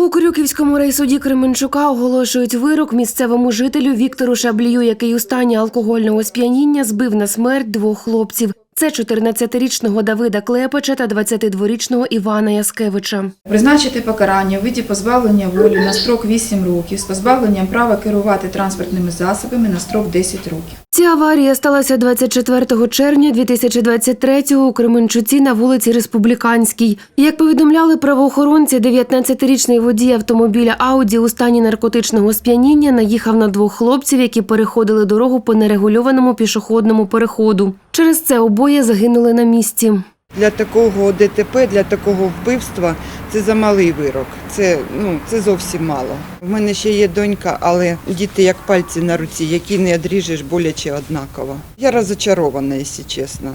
У Крюківському райсуді Кременчука оголошують вирок місцевому жителю Віктору Шаблію, який у стані алкогольного сп'яніння збив на смерть двох хлопців. Це 14-річного Давида Клепача та 22-річного Івана Яскевича. Призначити покарання у виді позбавлення волі на строк 8 років з позбавленням права керувати транспортними засобами на строк 10 років. Ця аварія сталася 24 червня 2023-го у Кременчуці на вулиці Республіканській. Як повідомляли правоохоронці, 19-річний водій автомобіля Ауді у стані наркотичного сп'яніння наїхав на двох хлопців, які переходили дорогу по нерегульованому пішохідному переходу. Через це обоє загинули на місці. Для такого ДТП, для такого вбивства це замалий вирок. Це, ну, це зовсім мало. В мене ще є донька, але діти як пальці на руці, які не одріжеш боляче однаково. Я розочарована, якщо чесно.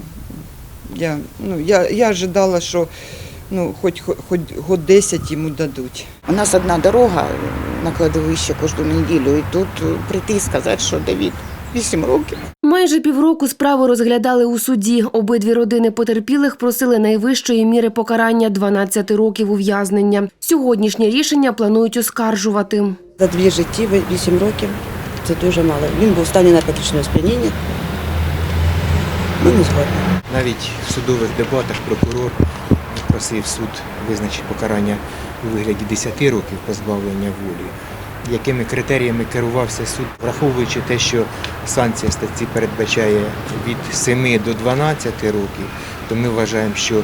Я, ну, я, я ожидала, що ну, хоч, хоч год 10 йому дадуть. У нас одна дорога на кладовище кожну неділю, і тут прийти і сказати, що Давід 8 років. Майже півроку справу розглядали у суді. Обидві родини потерпілих просили найвищої міри покарання 12 років ув'язнення. Сьогоднішнє рішення планують оскаржувати. За дві житті 8 років це дуже мало. Він був у стані наркотичного сп'яніння. Ми не згодні. Навіть в судових дебатах прокурор просив суд визначити покарання у вигляді 10 років позбавлення волі. Якими критеріями керувався суд, враховуючи те, що санкція статті передбачає від 7 до 12 років, то ми вважаємо, що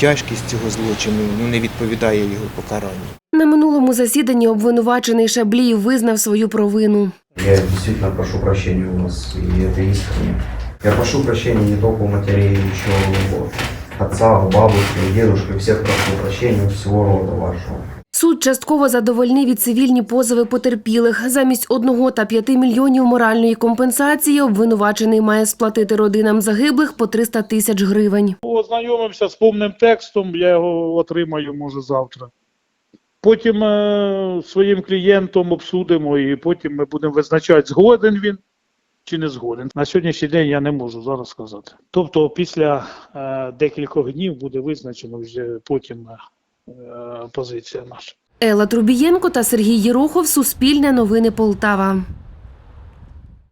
тяжкість цього злочину ну, не відповідає його покаранню. На минулому засіданні обвинувачений Шабліїв визнав свою провину. Я действительно прошу прощения у вас, и это искренне. Я прошу прощения не только у матерей, еще у отца, у бабушки, у дедушки, у всех прошу прощения, у всего рода вашего. Суд частково задовольнив і цивільні позови потерпілих. Замість одного та п'яти мільйонів моральної компенсації обвинувачений має сплатити родинам загиблих по 300 тисяч гривень. Ознайомимося з повним текстом, я його отримаю, може, завтра. Потім е, своїм клієнтом обсудимо і потім ми будемо визначати, згоден він чи не згоден. На сьогоднішній день я не можу зараз сказати. Тобто після е, декількох днів буде визначено вже потім е, позиція наша. Елла Трубієнко та Сергій Єрохов. Суспільне новини Полтава.